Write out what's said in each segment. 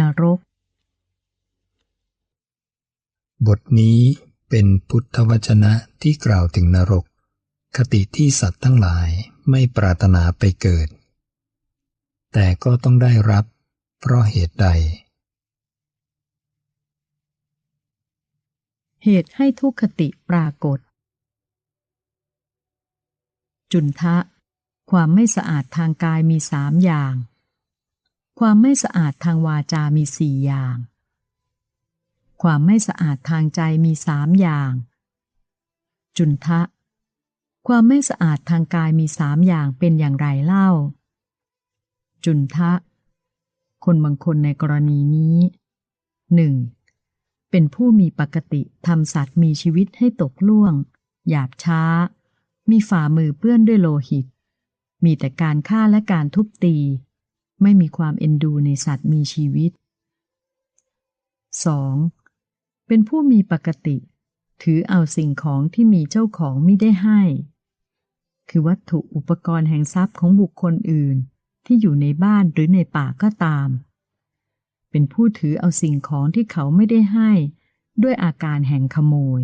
นรก บทนี้เป็นพุทธวจนะที่กล่าวถึงนรก คติที่สัตว์ทั้งหลายไม่ปรารถนาไปเกิด แต่ก็ต้องได้รับเพราะเหตุใด เหตุให้ทุกขติปรากฏ จุนทะ ความไม่สะอาดทางกายมีสามอย่าง ความไม่สะอาดทางวาจามีสี่อย่าง ความไม่สะอาดทางใจมีสามอย่าง จุนทะ ความไม่สะอาดทางกายมีสามอย่างเป็นอย่างไรเล่า จุนทะ คนบางคนในกรณีนี้หนึ่งเป็นผู้มีปกติทำสัตว์มีชีวิตให้ตกล่วง หยาบช้า มีฝ่ามือเปื้อนด้วยโลหิต มีแต่การฆ่าและการทุบตี ไม่มีความเอ็นดูในสัตว์มีชีวิต 2. เป็นผู้มีปกติ ถือเอาสิ่งของที่มีเจ้าของไม่ได้ให้ คือวัตถุอุปกรณ์แห่งทรัพย์ของบุคคลอื่น ที่อยู่ในบ้านหรือในป่าก็ตาม เป็นผู้ถือเอาสิ่งของที่เขาไม่ได้ให้ ด้วยอาการแห่งขโมย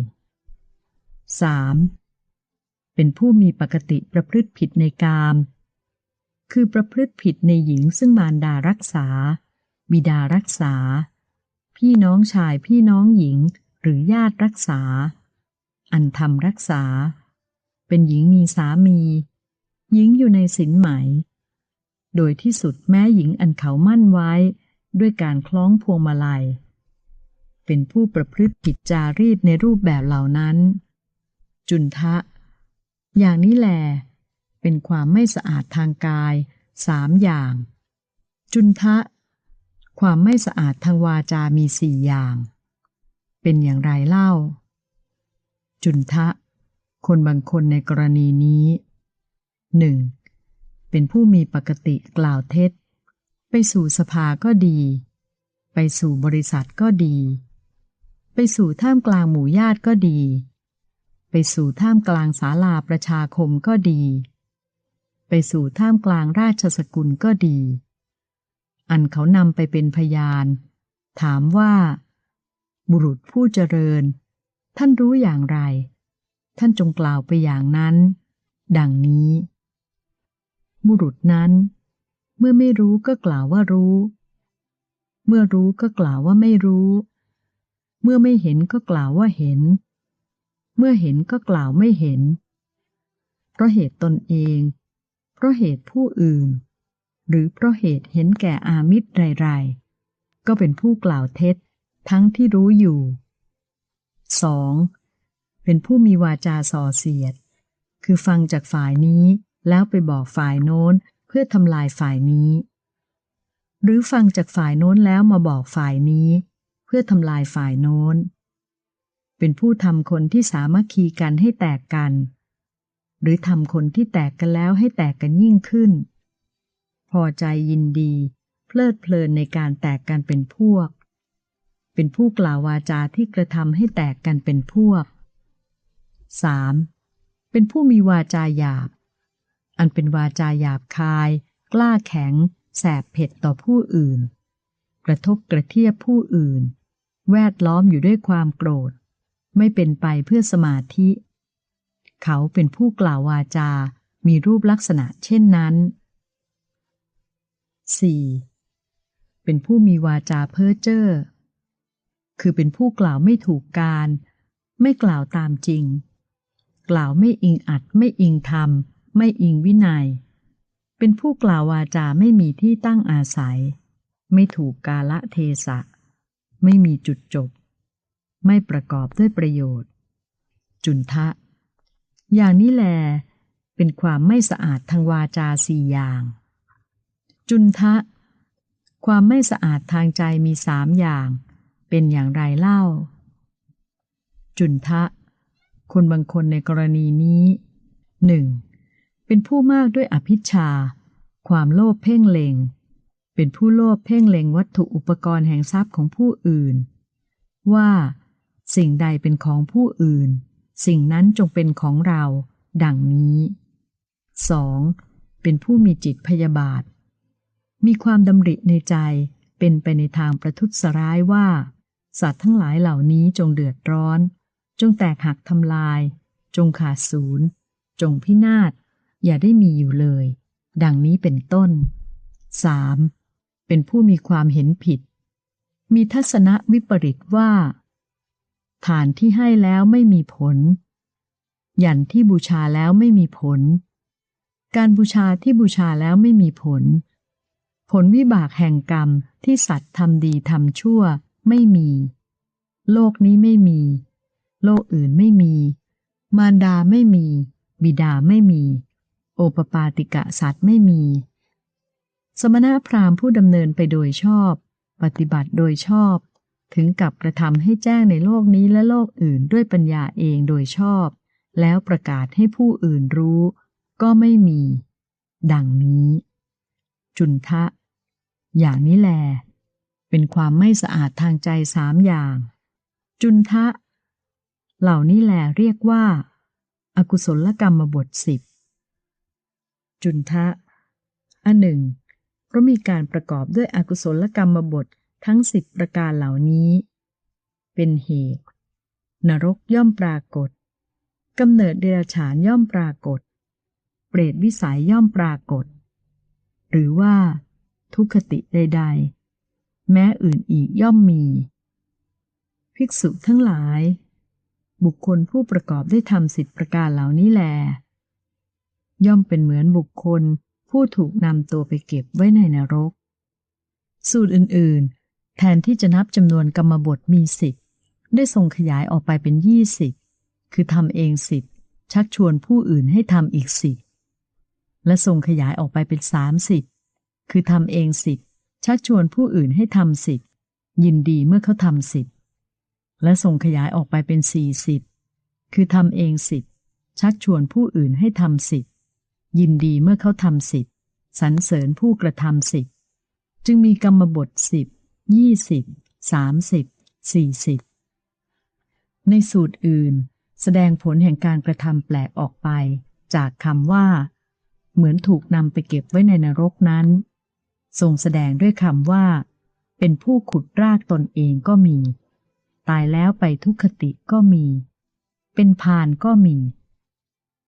3. เป็นผู้มีปกติประพฤติผิดในกาม คือประพฤติผิดในหญิงซึ่งมารดารักษา บิดารักษา พี่น้องชายพี่น้องหญิงหรือญาติรักษา อันทำรักษา เป็นหญิงมีสามี หญิงอยู่ในสินไหม โดยที่สุดแม้หญิงอันเขามั่นไว้ ด้วยการคล้องพวงมาลัย เป็นผู้ประพฤติผิดจารีตในรูปแบบเหล่านั้น จุนทะ อย่างนี้แหล เป็นความไม่สะอาดทางกายสามอย่าง จุนทะ ความไม่สะอาดทางวาจามีสี่อย่าง เป็นอย่างไรเล่า จุนทะ คนบางคนในกรณีนี้หนึ่งเป็นผู้มีปกติกล่าวเท็จ ไปสู่สภาก็ดี ไปสู่บริษัทก็ดี ไปสู่ท่ามกลางหมู่ญาติก็ดี ไปสู่ท่ามกลางศาลาประชาคมก็ดี ไปสู่ท่ามกลางราชสกุลก็ดี อันเขานำไปเป็นพยาน ถามว่า บุรุษผู้เจริญ ท่านรู้อย่างไร ท่านจงกล่าวไปอย่างนั้น ดังนี้ บุรุษนั้น เมื่อไม่รู้ก็กล่าวว่ารู้ เมื่อรู้ก็กล่าวว่าไม่รู้ เมื่อไม่เห็นก็กล่าวว่าเห็น เมื่อเห็นก็กล่าวไม่เห็น เพราะเหตุตนเอง ราะเหตุผู้อื่น หรือเพราะเหตุเห็นแก่อามิตรไรๆ ก็เป็นผู้กล่าวเท็จทั้งที่รู้อยู่ 2. เป็นผู้มีวาจาส่อเสียด คือฟังจากฝ่ายนี้แล้วไปบอกฝ่ายโน้นเพื่อทำลายฝ่ายนี้ หรือฟังจากฝ่ายโน้นแล้วมาบอกฝ่ายนี้ เพื่อทำลายฝ่ายโน้น เป็นผู้ทำคนที่สามัคคีกันให้แตกกัน หรือทำคนที่แตกกันแล้วให้แตกกันยิ่งขึ้น พอใจยินดี เพลิดเพลินในการแตกกันเป็นพวก เป็นผู้กล่าววาจาที่กระทำให้แตกกันเป็นพวก 3. เป็นผู้มีวาจาหยาบ อันเป็นวาจาหยาบคาย กล้าแข็ง แสบเผ็ดต่อผู้อื่น กระทบกระเทียบผู้อื่น แวดล้อมอยู่ด้วยความโกรธ ไม่เป็นไปเพื่อสมาธิ เขาเป็นผู้กล่าววาจา มีรูปลักษณะเช่นนั้น 4. เป็นผู้มีวาจาเพ้อเจ้อ คือเป็นผู้กล่าวไม่ถูกการ ไม่กล่าวตามจริง กล่าวไม่อิงอัด ไม่อิงธรรม ไม่อิงวินัย เป็นผู้กล่าววาจาไม่มีที่ตั้งอาศัย ไม่ถูกกาละเทศะ ไม่มีจุดจบ ไม่ประกอบด้วยประโยชน์ จุนทะ อย่างนี้แล เป็นความไม่สะอาดทางวาจาสี่อย่าง จุนทะ ความไม่สะอาดทางใจมีสามอย่าง เป็นอย่างไรเล่า จุนทะ คนบางคนในกรณีนี้หนึ่งเป็นผู้มากด้วยอภิชา ความโลภเพ่งเลงเป็นผู้โลภเพ่งเลงวัตถุอุปกรณ์แห่งทรัพย์ของผู้อื่น ว่า สิ่งใดเป็นของผู้อื่น สิ่งนั้นจงเป็นของเรา ดังนี้ 2. เป็นผู้มีจิตพยาบาท มีความดำริในใจเป็นไปในทางประทุษร้ายว่า สัตว์ทั้งหลายเหล่านี้จงเดือดร้อน จงแตกหักทำลาย จงขาดศูนย์ จงพินาศ อย่าได้มีอยู่เลย ดังนี้เป็นต้น 3. เป็นผู้มีความเห็นผิด มีทัศนะวิปริตว่า ฐานที่ให้แล้วไม่มีผล หยันที่บูชาแล้วไม่มีผล การบูชาที่บูชาแล้วไม่มีผล ผลวิบากแห่งกรรมที่สัตว์ทำดีทำชั่วไม่มี โลกนี้ไม่มี โลกอื่นไม่มี มารดาไม่มี บิดาไม่มี โอปปาติกะสัตว์ไม่มี สมณพราหมณ์ผู้ดำเนินไปโดยชอบ ปฏิบัติโดยชอบ ถึงกับกระทำให้แจ้งในโลกนี้และโลกอื่นด้วยปัญญาเองโดยชอบ แล้วประกาศให้ผู้อื่นรู้ ก็ไม่มี ดังนี้ จุนทะ อย่างนี้แล เป็นความไม่สะอาดทางใจสามอย่าง จุนทะ เหล่านี้แลเรียกว่า อากุศลกรรมบทสิบจุนทะ อันหนึ่งเพราะมีการประกอบด้วยอกุศลกรรมบท ทั้งสิบประการเหล่านี้ เป็นเหตุ นรกย่อมปรากฏกำเนิดเดรัจฉานย่อมปรากฏ เปรตวิสัยย่อมปรากฏ หรือว่า ทุกขติใด ๆ แม้อื่นอีกย่อมมี ภิกษุทั้งหลาย บุคคลผู้ประกอบได้วยธรรมสิบประการเหล่านี้แล ย่อมเป็นเหมือนบุคคลผู้ถูกนำตัวไปเก็บไว้ในนรก สูตรอื่น แทนที่จะนับจำนวนกรรมบทมีสิบได้ทรงขยายออกไปเป็นยี่สิบคือทำเองสิบชักชวนผู้อื่นให้ทำอีกสิบและทรงขยายออกไปเป็นสามสิบคือทำเองสิบชักชวนผู้อื่นให้ทำสิบยินดีเมื่อเขาทำสิบและทรงขยายออกไปเป็นสี่สิบคือทำเองสิบชักชวนผู้อื่นให้ทำสิบยินดีเมื่อเขาทำสิบสรรเสริญผู้กระทำสิบจึงมีกรรมบทสิบ ยี่สิบสามสิบสี่สิบในสูตรอื่น แสดงผลแห่งการกระทำแปลกออกไป จากคำว่า เหมือนถูกนำไปเก็บไว้ในนรกนั้น ทรงแสดงด้วยคำว่า เป็นผู้ขุดรากตนเองก็มี ตายแล้วไปทุกขติก็มี เป็นพานก็มี